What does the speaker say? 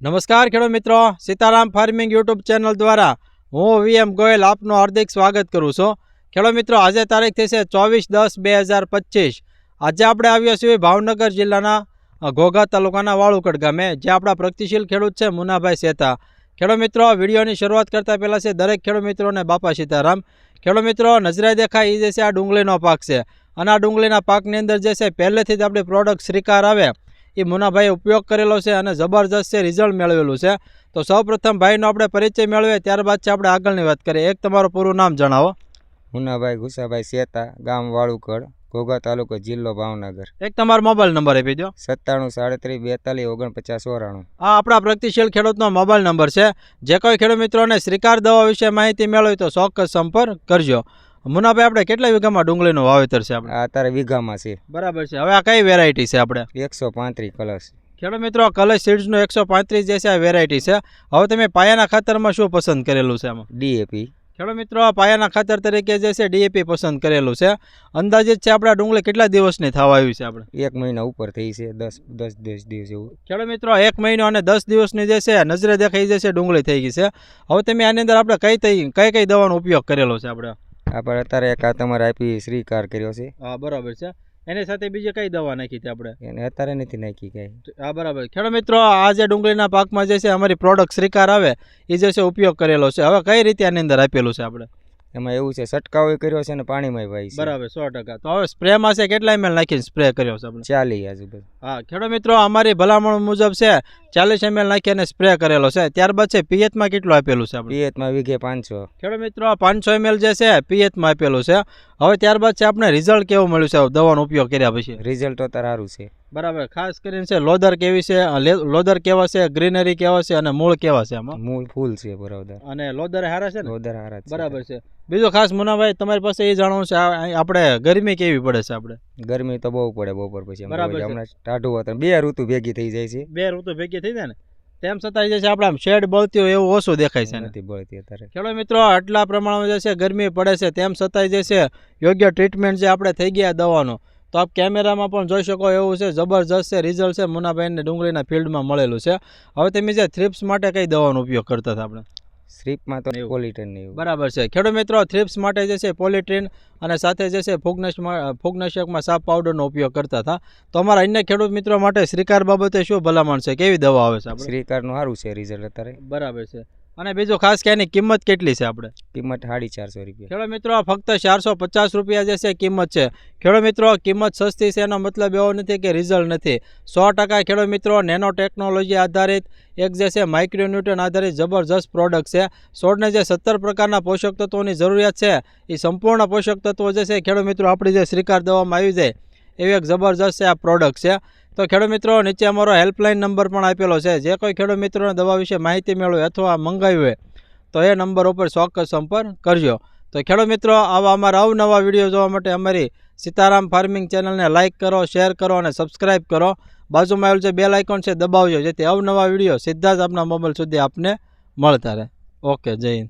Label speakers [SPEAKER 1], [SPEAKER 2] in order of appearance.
[SPEAKER 1] નમસ્કાર ખેડૂત મિત્રો. સીતારામ ફાર્મિંગ યુટ્યુબ ચેનલ દ્વારા હું વીએમ ગોયલ આપનું હાર્દિક સ્વાગત કરું છું. ખેડૂત મિત્રો, આજે તારીખ થશે ચોવીસ દસ બે હજાર પચીસ. આજે આપણે આવ્યા છીએ ભાવનગર જિલ્લાના ઘોઘા તાલુકાના વાળુકડ ગામે જે આપણા પ્રગતિશીલ ખેડૂત છે મુનાભાઈ સેતા. ખેડૂત મિત્રો, વિડીયોની શરૂઆત કરતાં પહેલાં છે દરેક ખેડૂત મિત્રોને બાપા સીતારામ. ખેડૂત મિત્રો નજરે દેખાય એ જે છે આ ડુંગળીનો પાક છે. અને આ ડુંગળીના પાકની અંદર જે છે પહેલેથી જ આપણી પ્રોડક્ટ શ્રીકાર આવે. એ મુનાભાઈએ ઉપયોગ કરેલો છે અને જબરજસ્ત છે રિઝલ્ટ મેળવેલું છે. તો સૌપ્રથમ ભાઈનો આપણે પરિચય મેળવીએ ત્યારબાદ છે આપણે આગળની વાત કરીએ. એક તમારું પૂરું નામ જણાવો.
[SPEAKER 2] મુનાભાઈ ગુસાભાઈ શેતા ગામ વાળુકડ ઘોઘા તાલુકો જિલ્લો ભાવનગર.
[SPEAKER 1] એક તમારો મોબાઈલ નંબર આપી દો.
[SPEAKER 2] સત્તાણું સાડત્રીસ બેતાલીસ ઓગણપચાસ ચોરાણું.
[SPEAKER 1] આ આપણા પ્રગતિશીલ ખેડૂતનો મોબાઈલ નંબર છે. જે કોઈ ખેડૂત મિત્રોને શ્રીકાર દવા વિશે માહિતી મેળવી તો ચોક્કસ સંપર્ક કરજો. મુનાભાઈ આપણે કેટલા વીઘામાં ડુંગળીનું વાવેતર છે આપણે?
[SPEAKER 2] અત્યારે વીઘામાં છે.
[SPEAKER 1] બરાબર છે. હવે આ કઈ વેરાયટી છે આપણે?
[SPEAKER 2] એકસો પાંત્રીસ કલશ
[SPEAKER 1] ખેડૂત મિત્રો કલશ સીડ્સનું એકસો પાંત્રીસ જે છે આ વેરાયટી છે. હવે તમે પાયાના ખાતરમાં શું પસંદ કરેલું છે આમાં?
[SPEAKER 2] ડીએપી
[SPEAKER 1] ખેડૂત મિત્રો આ પાયાના ખાતર તરીકે જે છે ડીએપી પસંદ કરેલું છે. અંદાજિત છે આપણા ડુંગળી કેટલા દિવસની થવા આવી છે આપણે?
[SPEAKER 2] એક મહિના ઉપર થઈ છે દસ દસ દસ દિવસ એવું
[SPEAKER 1] ખેડૂત મિત્રો એક મહિનો અને દસ દિવસની જે છે નજરે દેખાઈ જે છે ડુંગળી થઈ ગઈ છે. હવે તમે આની અંદર આપણે કઈ કઈ કઈ કઈ દવાનો ઉપયોગ કરેલો છે આપણે?
[SPEAKER 2] આપણે અત્યારે એક આ તમારે આપી શ્રીકાર કર્યો છે.
[SPEAKER 1] હા બરાબર છે. એની સાથે બીજી કઈ દવા નાખી હતી આપણે?
[SPEAKER 2] એને અત્યારે નથી નાખી કઈ.
[SPEAKER 1] હા બરાબર. ખેડૂત મિત્રો આ જે ડુંગળીના પાકમાં જે છે અમારી પ્રોડક્ટ શ્રીકાર આવે એ જે છે ઉપયોગ કરેલો છે. હવે કઈ રીતે આની અંદર આપેલું છે આપણે?
[SPEAKER 2] એમાં એવું છે છટકાવ કર્યો છે ને પાણીમાં ભાઈ છે.
[SPEAKER 1] બરાબર સો ટકા. તો હવે સ્પ્રેમાં છે કેટલા એમએલ નાખીને સ્પ્રે કર્યો છે આપણે?
[SPEAKER 2] ચાલી આજુબાજુ
[SPEAKER 1] હા ખેડૂત મિત્રો અમારી ભલામણ મુજબ છે ચાલીસ એમએલ નાખીને સ્પ્રે કરેલો છે. ત્યારબાદ છે પિયતમાં કેટલું આપેલું છે આપણે?
[SPEAKER 2] પિયતમાં વીઘે પાંચસો.
[SPEAKER 1] ખેડૂત મિત્રો પાંચસો એમએલ જે છે પિયતમાં આપેલું છે. હવે ત્યારબાદ છે આપણે રિઝલ્ટ કેવું મળ્યું છે? દવાનો ઉપયોગ કર્યા પછી.
[SPEAKER 2] રિઝલ્ટ તો સારું છે.
[SPEAKER 1] બરાબર. ખાસ કરીને છે લોદર કેવી છે? લોદર કેવા છે? ગ્રીનરી કેવા છે? અને મૂળ કેવા છે આમાં?
[SPEAKER 2] મૂળ ફૂલ છે બરાબર.
[SPEAKER 1] અને લોદર હારા છે ને?
[SPEAKER 2] સારા છે.
[SPEAKER 1] બરાબર છે. બીજું ખાસ મુનાભાઈ તમારી પાસે એ જાણવું છે આપણે ગરમી કેવી પડે છે આપણે?
[SPEAKER 2] ગરમી તો બહુ પડે બપોર પછી
[SPEAKER 1] બરાબર.
[SPEAKER 2] હમણાં ટાઢું વાતાવરણ બે ઋતુ ભેગી થઈ જાય છે.
[SPEAKER 1] બે ઋતુ ભેગી થઈ જાય ને? તેમ છતાં જે છે આપણે આમ શેડ બળતી હોય એવું ઓછું દેખાય છે
[SPEAKER 2] નથી બળતી અત્યારે.
[SPEAKER 1] ખેડો મિત્રો આટલા પ્રમાણમાં જે છે ગરમી પડે છે. તેમ છતાંય જે છે યોગ્ય ટ્રીટમેન્ટ જે આપણે થઈ ગયા દવાનો. તો આપ કેમેરામાં પણ જોઈ શકો એવું છે જબરજસ્ત છે રિઝલ્ટ છે મુનાભાઈને ડુંગળીના ફિલ્ડમાં મળેલું છે. હવે તમે જે થ્રિપ્સ માટે કઈ દવાનો ઉપયોગ કરતા હતા આપણે?
[SPEAKER 2] સ્ટ્રીપમાં તો
[SPEAKER 1] એવું.
[SPEAKER 2] નહીં
[SPEAKER 1] બરાબર છે. ખેડૂત મિત્રો થ્રિપ્સ માટે જે છે પોલિટ્રીન અને સાથે જે છે ફૂગનાશમાં ફૂગનાશકમાં સાપ પાવડરનો ઉપયોગ કરતા હતા. તો અમારા અન્ય ખેડૂત મિત્રો માટે શ્રીકાર બાબતે શું ભલામણ છે? કેવી દવા આવે છે
[SPEAKER 2] શ્રીકારનું સારું છે રિઝલ્ટ અત્યારે.
[SPEAKER 1] બરાબર છે. અને બીજું ખાસ કે એની કિંમત કેટલી છે આપણે?
[SPEAKER 2] કિંમત સાડી ચારસો રૂપિયા.
[SPEAKER 1] ખેડૂત મિત્રો ફક્ત ચારસો પચાસ રૂપિયા જે છે કિંમત છે. ખેડૂત મિત્રો કિંમત સસ્તી છે એનો મતલબ એવો નથી કે રિઝલ્ટ નથી. સો ટકા ખેડૂત મિત્રો નેનો ટેકનોલોજી આધારિત એક જે છે માઇક્રોન્યુટ્રન આધારિત જબરજસ્ત પ્રોડક્ટ છે. છોડને જે સત્તર પ્રકારના પોષક તત્વોની જરૂરિયાત છે એ સંપૂર્ણ પોષક તત્વો જે છે ખેડૂત મિત્રો આપણી જે શ્રીકાર દેવામાં આવી જાય. એવી એક જબરજસ્ત છે, આ પ્રોડક્ટ છે. તો ખેડૂત મિત્રો, નીચે અમારો હેલ્પલાઇન નંબર પણ આપેલો છે. જે કોઈ ખેડૂત મિત્રોને દવા વિશે માહિતી મેળવે અથવા મંગાવી હોય, તો એ નંબર ઉપર ચોક્કસ સંપર્ક કરજો. તો ખેડૂત મિત્રો, આવા અમારા અવનવા વીડિયો જોવા માટે અમારી સીતારામ ફાર્મિંગ ચેનલને લાઇક કરો શેર કરો અને સબસ્ક્રાઇબ કરો. બાજુમાં આવેલું જે બેલ આઇકોન છે, દબાવજો, જેથી અવનવા વીડિયો સીધા જ આપના મોબાઈલ સુધી આપને મળતા રહે. ઓકે, જય હિન્દ.